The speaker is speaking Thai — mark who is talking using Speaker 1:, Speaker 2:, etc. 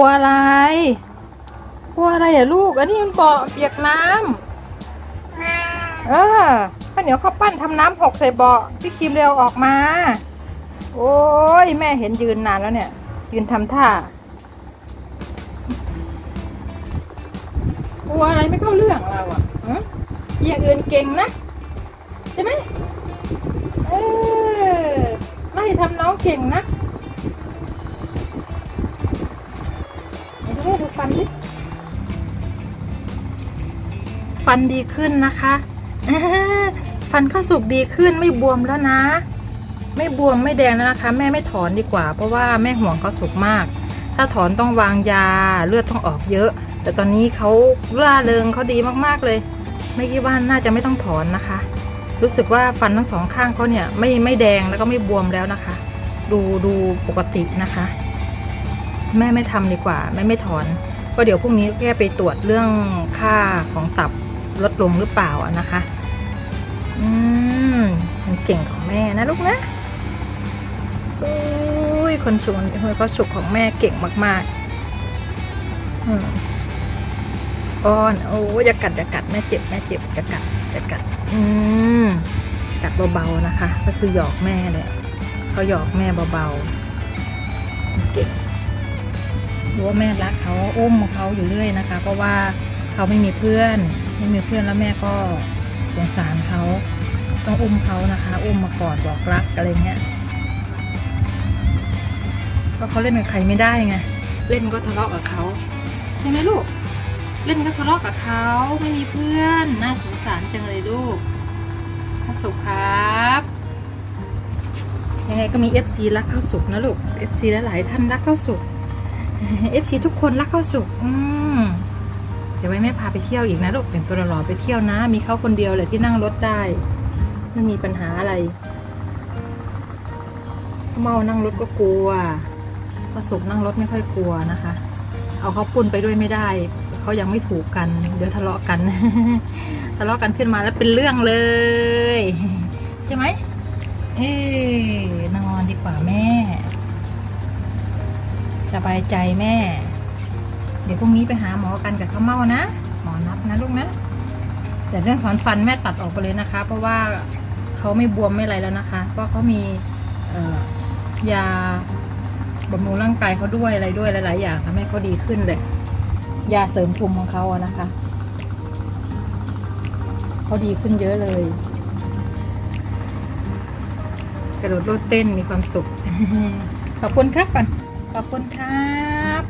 Speaker 1: กลัวอะไร กลัวอะไรอะลูก อันนี้มันเบาะเปียกน้ำเออข้าวเหนียวข้าวปั้นทำน้ำหกใส่เบาะพี่ครีมเร็วออกมา โอ้ยแม่เห็นยืนนานแล้วเนี่ย ยืนทำท่ากลัวอะไรไม่เข้าเรื่องเราอะหึอย่างอื่นเก่งนะใช่ไหมเออไล่ทำน้องเก่งนะ ฟันดิฟันดีขึ้นนะคะฟันข้าวสุกดีขึ้นไม่บวมแล้วนะ ไม่บวมไม่แดงแล้วนะคะ แม่ไม่ถอนดีกว่า เพราะว่าแม่ห่วงข้าวสุกมาก ถ้าถอนต้องวางยาเลือดต้องออกเยอะ แต่ตอนนี้เขาล่าเริงเขาดีมากๆเลย ไม่คิดว่าน่าจะไม่ต้องถอนนะคะ รู้สึกว่าฟันทั้งสองข้างเขาเนี่ยไม่ไม่แดงแล้วก็ไม่บวมแล้วนะคะ ดูดูปกตินะคะ แม่ไม่ทำดีกว่า แม่ไม่ถอน ก็เดี๋ยวพรุ่งนี้แค่ไปตรวจเรื่องค่าของตับลดลงหรือเปล่าอะนะคะ อืมมันเก่งของแม่นะลูกนะอุ้ยคนสุกคนก็สุกของแม่เก่งมาก ๆ อืมอ้อนโอ้ยอย่ากัดอย่ากัดแม่เจ็บแม่เจ็บอย่ากัดอย่ากัด อืมกัดเบาๆนะคะ ก็คือหยอกแม่เลยเขาหยอกแม่เบาๆเก่ง รู้ว่าแม่รักเขาอุ้มเขาอยู่เรื่อยนะคะ เพราะว่าเขาไม่มีเพื่อนไม่มีเพื่อนแล้วแม่ก็สงสารเขาต้องอุ้มเขานะคะ อุ้มมากอดบอกรักอะไรเงี้ยก็เขาเล่นกับใครไม่ได้ไงเล่นก็ทะเลาะกับเขาใช่ไหมลูก เล่นก็ทะเลาะกับเขาไม่มีเพื่อนน่าสงสารจังเลยลูกข้าสุกครับยังไงก็มี FC รักข้าวสุกนะลูก FC หลายๆท่านรักข้าวสุก เอฟซีทุกคนรักข้าวสุกอืมเดี๋ยวไว้แม่พาไปเที่ยวอีกนะลูกเป็นตัวหล่อไปเที่ยวนะ มีเขาคนเดียวเลยที่นั่งรถได้ ไม่มีปัญหาอะไร เมานั่งรถก็กลัวข้าวสุกนั่งรถไม่ค่อยกลัวนะคะ เอาเขาปุ้นไปด้วยไม่ได้เขายังไม่ถูกกัน เดี๋ยวทะเลาะกัน ทะเลาะกันขึ้นมาแล้วเป็นเรื่องเลยใช่ไหมเอ้นอนดีกว่าแม่ สบายใจแม่ เดี๋ยวพรุ่งนี้ไปหาหมอกันกับข้าเมานะ หมอนัดนะลูกนะ แต่เรื่องถอนฟันแม่ตัดออกไปเลยนะคะ เพราะว่าเขาไม่บวมไม่อะไรแล้วนะคะ เพราะเขามียาบำรุงร่างกายเขาด้วยอะไรด้วยหลาย ๆ อย่างทำให้เขาดีขึ้นเลย ยาเสริมภูมิของเขาอะนะคะเขาดีขึ้นเยอะเลย กระโดดโลดเต้นมีความสุข ขอบคุณครับก่อน ขอบคุณครับ